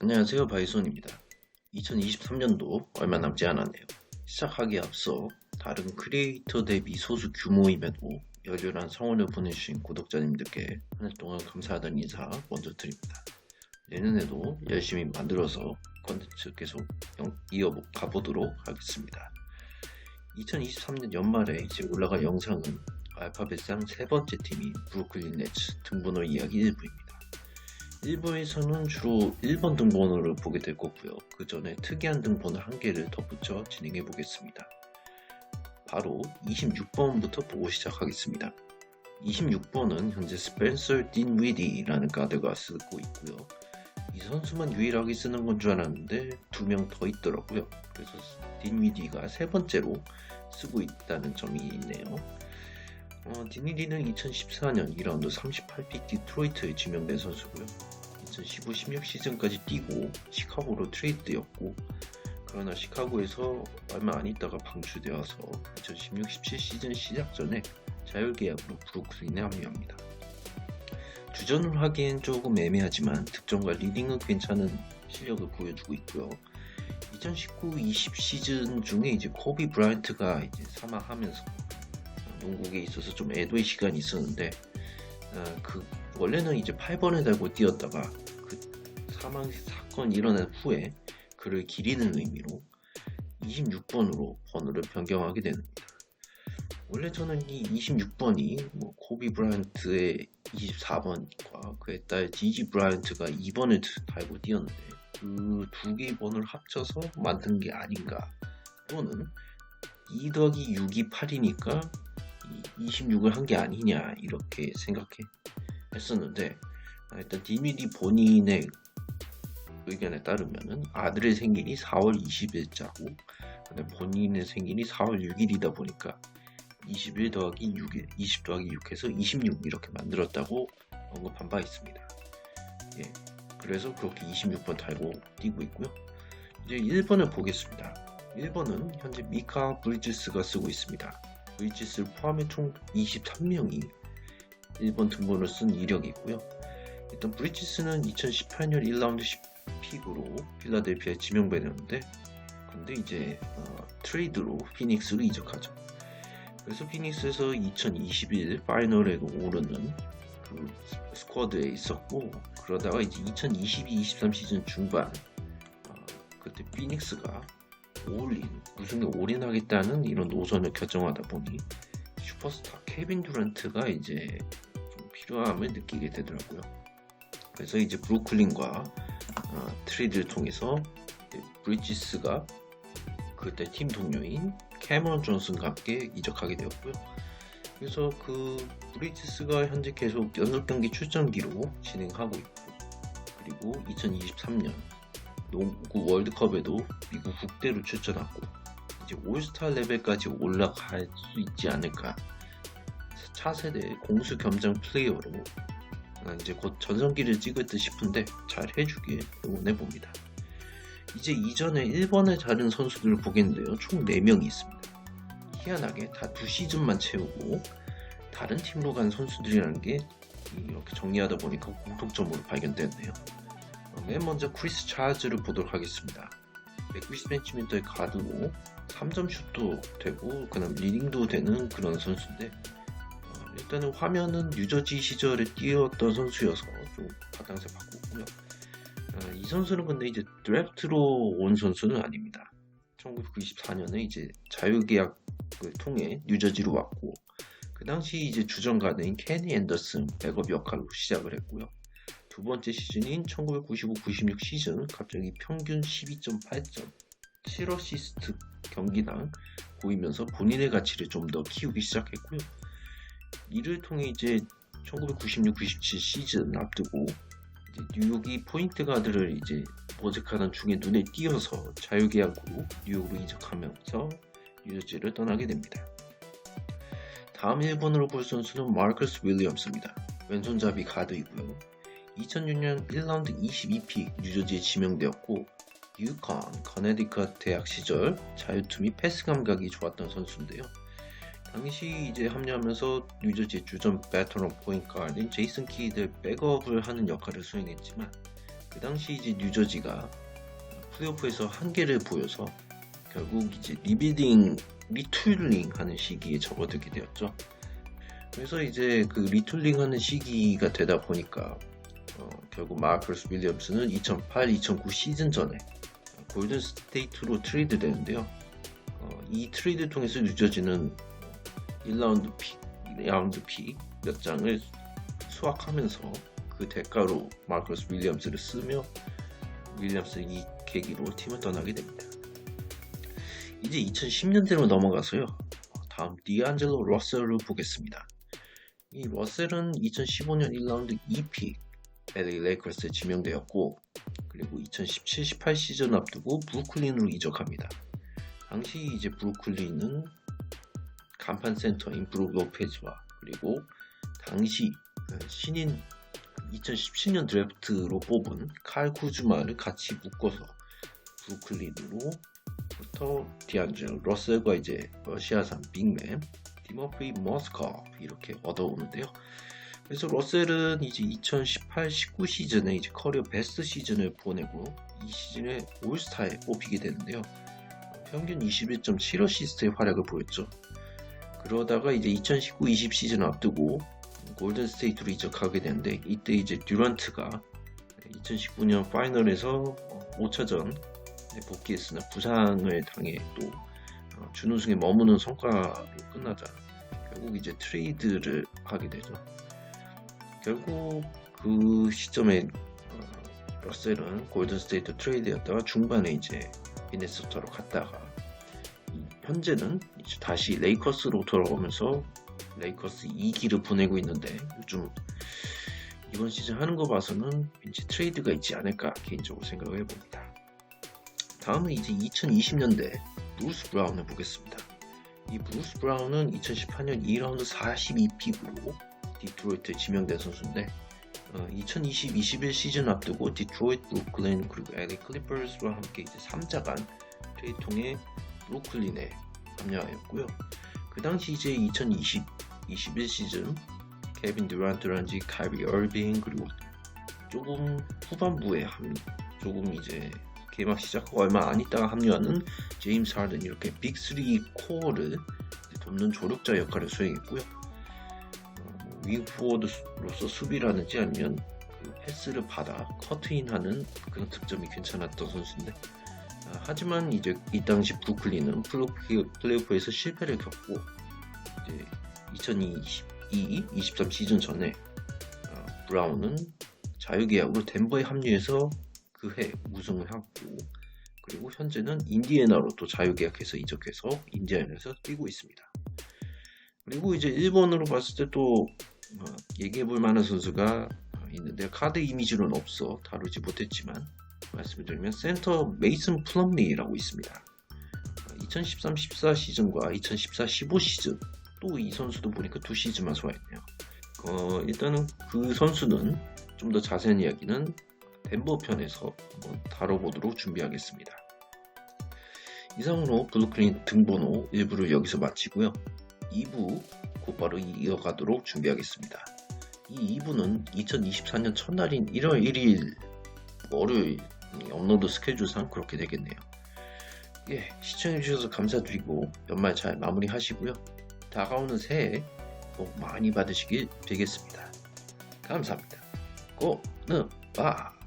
안녕하세요 바이손입니다. 2023년도 얼마 남지 않았네요. 시작하기에 앞서 다른 크리에이터 대비 소수 규모임에도 열렬한 성원을 보내주신 구독자님들께 한 해 동안 감사하다는 인사 먼저 드립니다. 내년에도 열심히 만들어서 컨텐츠 계속 이어 가보도록 하겠습니다. 2023년 연말에 이제 올라갈 영상은 알파벳상 세 번째 팀이 브루클린 네츠 등번호 이야기 일부입니다. 1부에서는 주로 1번 등번호를 보게 될 거고요. 그 전에 특이한 등번호 한 개를 덧붙여 진행해 보겠습니다. 바로 26번부터 보고 시작하겠습니다. 26번은 현재 스펜서 딘 위디라는 가드가 쓰고 있고요. 이 선수만 유일하게 쓰는 건 줄 알았는데 두 명 더 있더라고요. 그래서 딘 위디가 세 번째로 쓰고 있다는 점이 있네요. 어, 딘위디는 2014년 2라운드 38픽 디트로이트에 지명된 선수고요. 2015-16 시즌까지 뛰고 시카고로 트레이드였고 그러나 시카고에서 얼마 안 있다가 방출되어서 2016-17 시즌 시작 전에 자율계약으로 브루클린에 합류합니다. 주전을 하기엔 조금 애매하지만 득점과 리딩은 괜찮은 실력을 보여주고 있고요. 2019-20 시즌 중에 이제 코비 브라이트가 이제 사망하면서 농구에 있어서 좀 애도의 시간이 있었는데 어, 그 원래는 이제 8번에 달고 뛰었다가 그 사망 사건이 일어난 후에 그를 기리는 의미로 26번으로 번호를 변경하게 됩니다. 원래 저는 이 26번이 뭐 코비 브라이언트의 24번과 그의 딸 지지 브라이언트가 2번을 달고 뛰었는데 그 두 개의 번호를 합쳐서 만든 게 아닌가 또는 2 더하기 6이 8이니까 26을 한 게 아니냐 이렇게 생각해 했었는데 아, 일단 디미디 본인의 의견에 따르면은 아들의 생일이 4월 20일자고 본인의 생일이 4월 6일이다 보니까 21 더하기 6일, 20 더하기 6해서 26 이렇게 만들었다고 언급한 바 있습니다. 예, 그래서 그렇게 26번 달고 뛰고 있고요. 이제 1번을 보겠습니다. 1번은 현재 미카 브리지스가 쓰고 있습니다. 브리지스를 포함해 총 23명이 1번 등번호를 쓴 이력이 있고요. 일단 브리지스는 2018년 1라운드 10픽으로 필라델피아에 지명되었는데 근데 이제 어, 트레이드로 피닉스로 이적하죠. 그래서 피닉스에서 2021 파이널에 오르는 그 스쿼드에 있었고 그러다가 이제 2022-23 시즌 중반 어, 그때 피닉스가 올인 우승에 올인하겠다는 이런 노선을 결정하다 보니 슈퍼스타 케빈 듀란트가 이제 좀 필요함을 느끼게 되더라고요. 그래서 이제 브루클린과 어, 트레이드를 통해서 브리지스가 그때 팀 동료인 캐머런 존슨과 함께 이적하게 되었고요. 그래서 그 브리지스가 현재 계속 연속 경기 출전기로 진행하고 있고 그리고 2023년 농구 월드컵에도 미국 국대로 출전하고 이제 올스타 레벨까지 올라갈 수 있지 않을까 차세대 공수 겸장 플레이어로 이제 곧 전성기를 찍을 듯 싶은데 잘 해주길 응원해 봅니다. 이제 이전에 1번을 다른 선수들을 보겠는데요. 총 4명이 있습니다. 희한하게 다 두 시즌만 채우고 다른 팀으로 간 선수들이라는 게 이렇게 정리하다 보니까 공통점으로 발견되었네요. 어, 맨 먼저 크리스 차즈를 보도록 하겠습니다. 190cm의 가드고 3점 슛도 되고 그다음 리딩도 되는 그런 선수인데 어, 일단은 화면은 뉴저지 시절에 뛰었던 선수여서 좀 가당세 바꾸고요. 어, 이 선수는 근데 이제 드래프트로 온 선수는 아닙니다. 1994년에 이제 자유계약을 통해 뉴저지로 왔고 그 당시 이제 주전가드인 케니 앤더슨 백업 역할로 시작을 했고요. 두 번째 시즌인 1995-96 시즌 갑자기 평균 12.8점, 7어시스트 경기당 보이면서 본인의 가치를 좀 더 키우기 시작했고요. 이를 통해 이제 1996-97 시즌 앞두고 뉴욕이 포인트 가드를 이제 모색하던 중에 눈에 띄어서 자유계약으로 뉴욕으로 이적하면서 뉴저지를 떠나게 됩니다. 다음 1번으로 볼 선수는 마르커스 윌리엄스입니다. 왼손잡이 가드이고요. 2006년 1라운드 22픽 뉴저지에 지명되었고 유컨, 커네디컷 대학 시절 자유투 및 패스 감각이 좋았던 선수인데요. 당시 이제 합류하면서 뉴저지의 주전 베터런 포인트 가드인 제이슨 키드 백업을 하는 역할을 수행했지만 그 당시 이제 뉴저지가 플레이오프에서 한계를 보여서 결국 이제 리빌딩, 리툴링 하는 시기에 접어들게 되었죠. 그래서 이제 그 리툴링 하는 시기가 되다 보니까 어, 결국 마커스 윌리엄스는 2008-2009 시즌 전에 골든 스테이트로 트레이드 되는데요. 어, 이 트레이드 통해서 뉴저지는 1라운드 픽, 2라운드 픽 몇 장을 수확하면서 그 대가로 마커스 윌리엄스를 쓰며 윌리엄스는 이 계기로 팀을 떠나게 됩니다. 이제 2010년대로 넘어가서요. 다음 디안젤로 러셀을 보겠습니다. 이 러셀은 2015년 1라운드 2픽 LA 레이커스에 지명되었고 그리고 2017-18 시즌 앞두고 브루클린으로 이적합니다. 당시 이제 브루클린은 간판 센터인 브룩 로페즈와 그리고 당시 그 신인 2017년 드래프트로 뽑은 칼 쿠즈마를 같이 묶어서 브루클린으로부터 디안젤 러셀과 이제 러시아산 빅맨 디머피 머스커 이렇게 얻어오는데요. 그래서 러셀은 이제 2018-19 시즌에 이제 커리어 베스트 시즌을 보내고 이 시즌에 올스타에 뽑히게 되는데요. 평균 21.7어시스트의 활약을 보였죠. 그러다가 이제 2019-20 시즌 앞두고 골든 스테이트로 이적하게 되는데 이때 이제 듀란트가 2019년 파이널에서 5차전 복귀했으나 부상을 당해 또 어, 준우승에 머무는 성과로 끝나자 결국 이제 트레이드를 하게 되죠. 결국 그 시점에 어, 러셀은 골든 스테이트 트레이드였다가 중반에 이제 미네소타로 갔다가 현재는 다시 레이커스로 돌아오면서 레이커스 2기를 보내고 있는데 요즘 이번 시즌 하는 거 봐서는 왠지 트레이드가 있지 않을까 개인적으로 생각을 해봅니다. 다음은 이제 2020년대 브루스 브라운을 보겠습니다. 이 브루스 브라운은 2018년 2라운드 42픽으로 디트로이트에 지명된 선수인데 어, 2020-21 시즌 앞두고 디트로이트, 브루클린 그리고 LA 클리퍼스와 함께 이제 3자간 트레이드 통해 브루클린에 합류하였고요. 그 당시 이제 2020, 21 시즌 케빈 듀란트란지 카이비 얼빙 그리고 조금 후반부에 합류, 조금 이제 개막 시작 얼마 안 있다가 합류하는 제임스 하든 이렇게 빅3 코어를 돕는 조력자 역할을 수행했고요. 어, 윙포워드로서 수비라든지 아니면 그 패스를 받아 커트인하는 그런 득점이 괜찮았던 선수인데 아, 하지만 이제 이 당시 브루클린은 플레이오프에서 실패를 겪고 이제 2022, 23 시즌 전에 어, 브라운은 자유계약으로 덴버에 합류해서 그해 우승을 하고 그리고 현재는 인디애나로 또 자유계약해서 이적해서 인디애나에서 뛰고 있습니다. 그리고 이제 일본으로 봤을 때또 어, 얘기해 볼 만한 선수가 있는데 카드 이미지는 없어 다루지 못했지만 말씀을 드리면 센터 메이슨 플럼리라고 있습니다. 2013-14 시즌과 2014-15 시즌 또 이 선수도 보니까 두 시즌만 소화했네요. 어, 일단은 그 선수는 좀 더 자세한 이야기는 덴버 편에서 한번 다뤄보도록 준비하겠습니다. 이상으로 블루클린 등번호 1부를 여기서 마치고요. 2부 곧바로 이어가도록 준비하겠습니다. 이 2부는 2024년 첫날인 1월 1일 월요일 업로드 스케줄상 그렇게 되겠네요. 예, 시청해주셔서 감사드리고 연말 잘 마무리하시고요. 다가오는 새해 복 많이 받으시길 빌겠습니다. 감사합니다. 고는 바